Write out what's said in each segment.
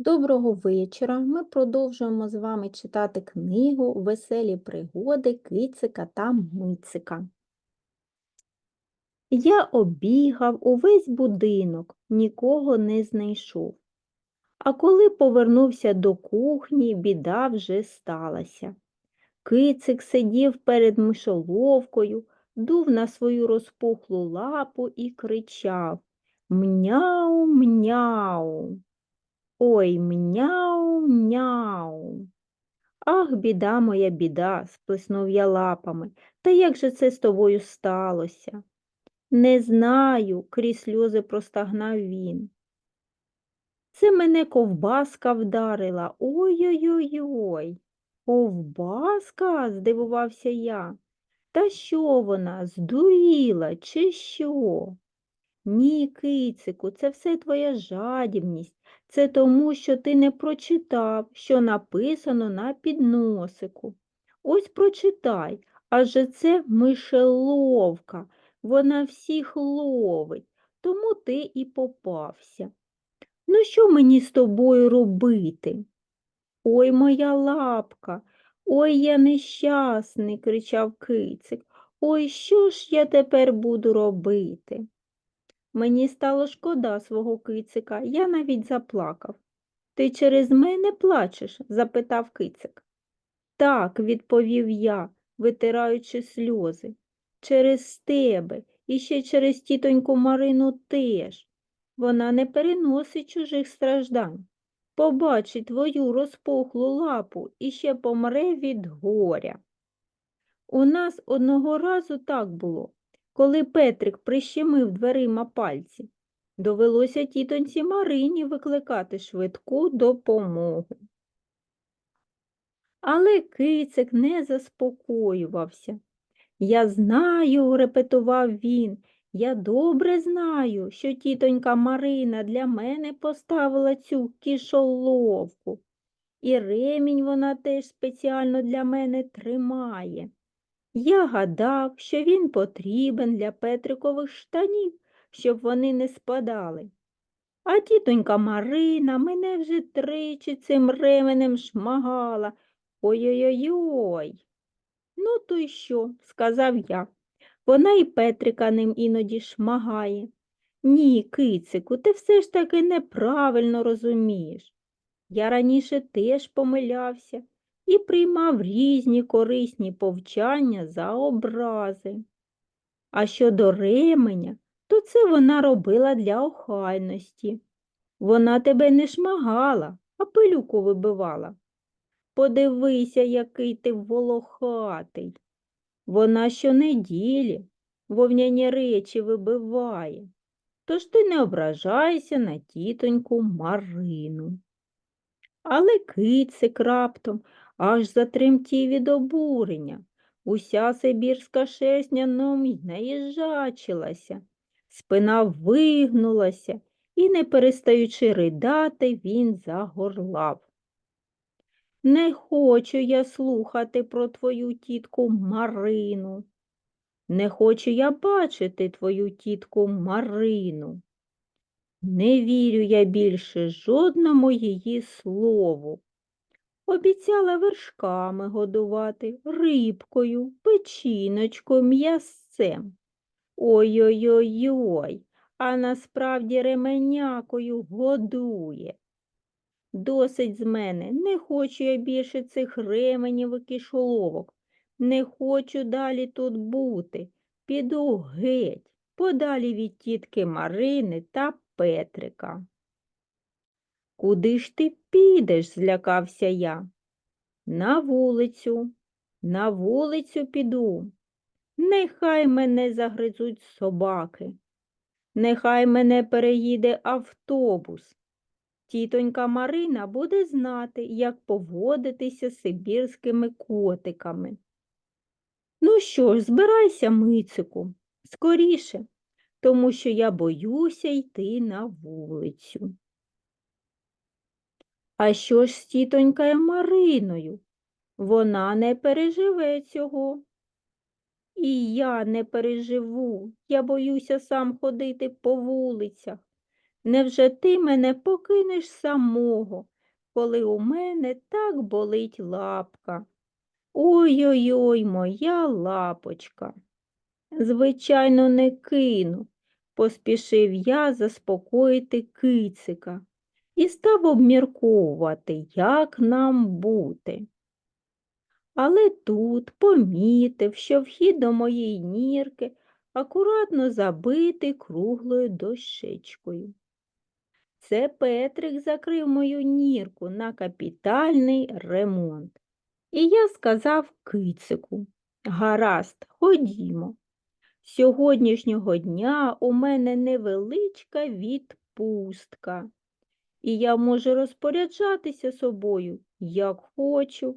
Доброго вечора. Ми продовжуємо з вами читати книгу Веселі пригоди Кицика та Мицика. Я обігав увесь будинок, нікого не знайшов. А коли повернувся до кухні, біда вже сталася. Кицик сидів перед мишоловкою, дув на свою розпухлу лапу і кричав Мняу, мняу. Ой, мняу, мняу. Ах, біда моя біда, сплеснув я лапами. Та як же це з тобою сталося? Не знаю, крізь сльози простагнав він. Це мене ковбаска вдарила. Ой-ой-ой-ой. Ковбаска? здивувався я. Та що вона, здуріла, чи що? Ні, кицику, це все твоя жадібність. Це тому, що ти не прочитав, що написано на підносику. Ось прочитай, адже це мишеловка, вона всіх ловить, тому ти і попався. Ну, що мені з тобою робити? Ой, моя лапка, ой, я нещасний, кричав кицик. Ой, що ж я тепер буду робити? Мені стало шкода свого кицика, я навіть заплакав. Ти через мене плачеш? запитав кицик. Так, відповів я, витираючи сльози. Через тебе і ще через тітоньку Марину теж. Вона не переносить чужих страждань. Побачить твою розпухлу лапу і ще помре від горя. У нас одного разу так було коли Петрик прищемив дверима пальці. Довелося тітоньці Марині викликати швидку допомогу. Але кицик не заспокоювався. Я знаю, репетував він, я добре знаю, що тітонька Марина для мене поставила цю кішоловку, і ремінь вона теж спеціально для мене тримає. Я гадав, що він потрібен для Петрикових штанів, щоб вони не спадали. А тітонька Марина мене вже тричі цим ременем шмагала. Ой-ой-ой. Ну, то й що, сказав я. Вона і Петрика ним іноді шмагає. Ні, кицику, ти все ж таки неправильно розумієш. Я раніше теж помилявся і приймав різні корисні повчання за образи. А щодо ременя, то це вона робила для охайності. Вона тебе не шмагала, а пилюку вибивала. Подивися, який ти волохатий. Вона щонеділі вовняні речі вибиває. Тож ти не ображайся на тітоньку Марину. Але кицик раптом аж затремтів від обурення. Уся сибірська шерсть на ньому наїжачилася, спина вигнулася і, не перестаючи ридати, він загорлав. Не хочу я слухати про твою тітку Марину. Не хочу я бачити твою тітку Марину. Не вірю я більше жодному її слову. Обіцяла вершками годувати, рибкою, печіночкою, м'ясцем. Ой-ой-ой, а насправді ременякою годує. Досить з мене, не хочу я більше цих ременів і кишоловок. Не хочу далі тут бути. Піду геть, подалі від тітки Марини та Петрика. Куди ж ти підеш? злякався я. На вулицю, на вулицю піду. Нехай мене загризуть собаки, нехай мене переїде автобус. Тітонька Марина буде знати, як поводитися з сибірськими котиками. Ну що ж, збирайся, мицику, скоріше, тому що я боюся йти на вулицю. А що ж з тітонькою Мариною? Вона не переживе цього. І я не переживу, я боюся сам ходити по вулицях. Невже ти мене покинеш самого, коли у мене так болить лапка? Ой-ой-ой, моя лапочка. Звичайно, не кину, поспішив я заспокоїти кицика і став обмірковувати, як нам бути. Але тут помітив, що вхід до моєї нірки акуратно забитий круглою дощечкою. Це Петрик закрив мою нірку на капітальний ремонт. І я сказав кицику, гаразд, ходімо. Сьогоднішнього дня у мене невеличка відпустка, і я можу розпоряджатися собою, як хочу.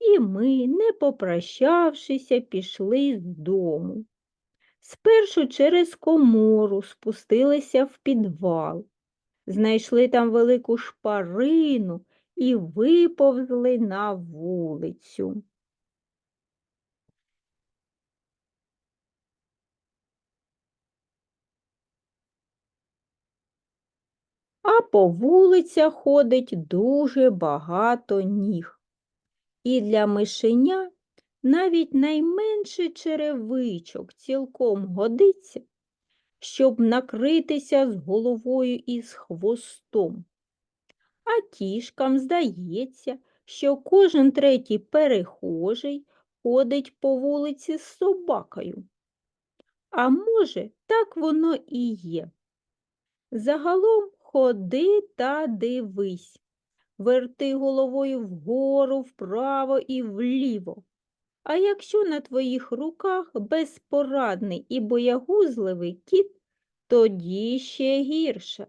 І ми, не попрощавшися, пішли з дому. Спершу через комору спустилися в підвал, знайшли там велику шпарину і виповзли на вулицю. А по вулицях ходить дуже багато ніг. І для мишеня навіть найменший черевичок цілком годиться, щоб накритися з головою і з хвостом. А кішкам здається, що кожен третій перехожий ходить по вулиці з собакою. А може, так воно і є. Загалом ходи та дивись, верти головою вгору, вправо і вліво. А якщо на твоїх руках безпорадний і боягузливий кіт, тоді ще гірше.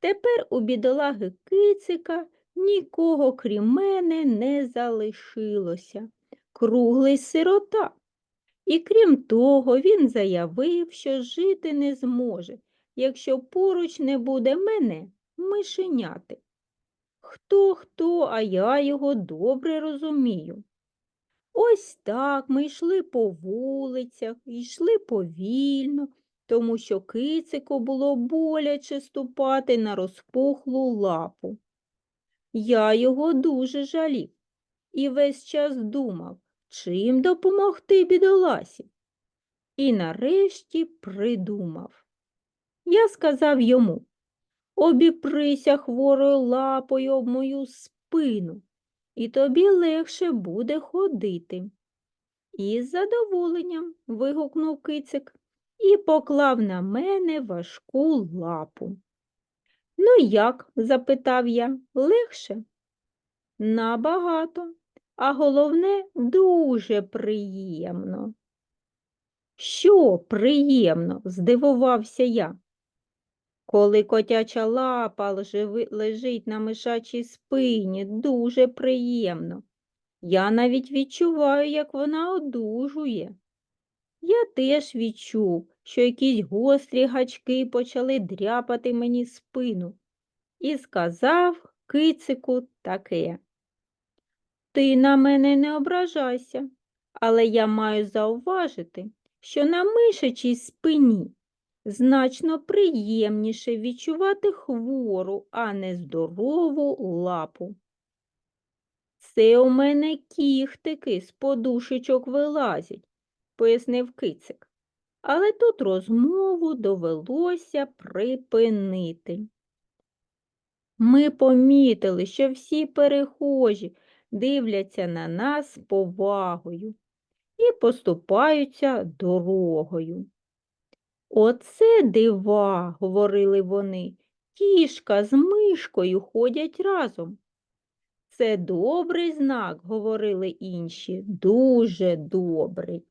Тепер у бідолаги кицика нікого крім мене не залишилося. Круглий сирота. І крім того, він заявив, що жити не зможе, якщо поруч не буде мене мишеняти. Хто хто, а я його добре розумію. Ось так ми йшли по вулицях, йшли повільно, тому що кицику було боляче ступати на розпухлу лапу. Я його дуже жалів і весь час думав, чим допомогти бідоласі. І нарешті придумав. Я сказав йому обіприся хворою лапою об мою спину, і тобі легше буде ходити. Із задоволенням вигукнув кицик і поклав на мене важку лапу. Ну, як? запитав я, легше? Набагато, а головне, дуже приємно. Що приємно? здивувався я. Коли котяча лапа лежить на мишачій спині, дуже приємно. Я навіть відчуваю, як вона одужує. Я теж відчув, що якісь гострі гачки почали дряпати мені спину, і сказав кицику таке. Ти на мене не ображайся, але я маю зауважити, що на мишачій спині значно приємніше відчувати хвору, а не здорову лапу. Це у мене кіхтики з подушечок вилазять, пояснив кицик. Але тут розмову довелося припинити. Ми помітили, що всі перехожі дивляться на нас повагою і поступаються дорогою. Оце дива, говорили вони, кішка з мишкою ходять разом. Це добрий знак, говорили інші, дуже добрий.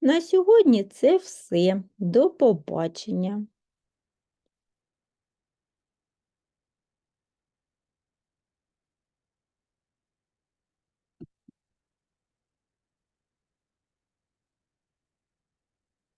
На сьогодні це все. До побачення.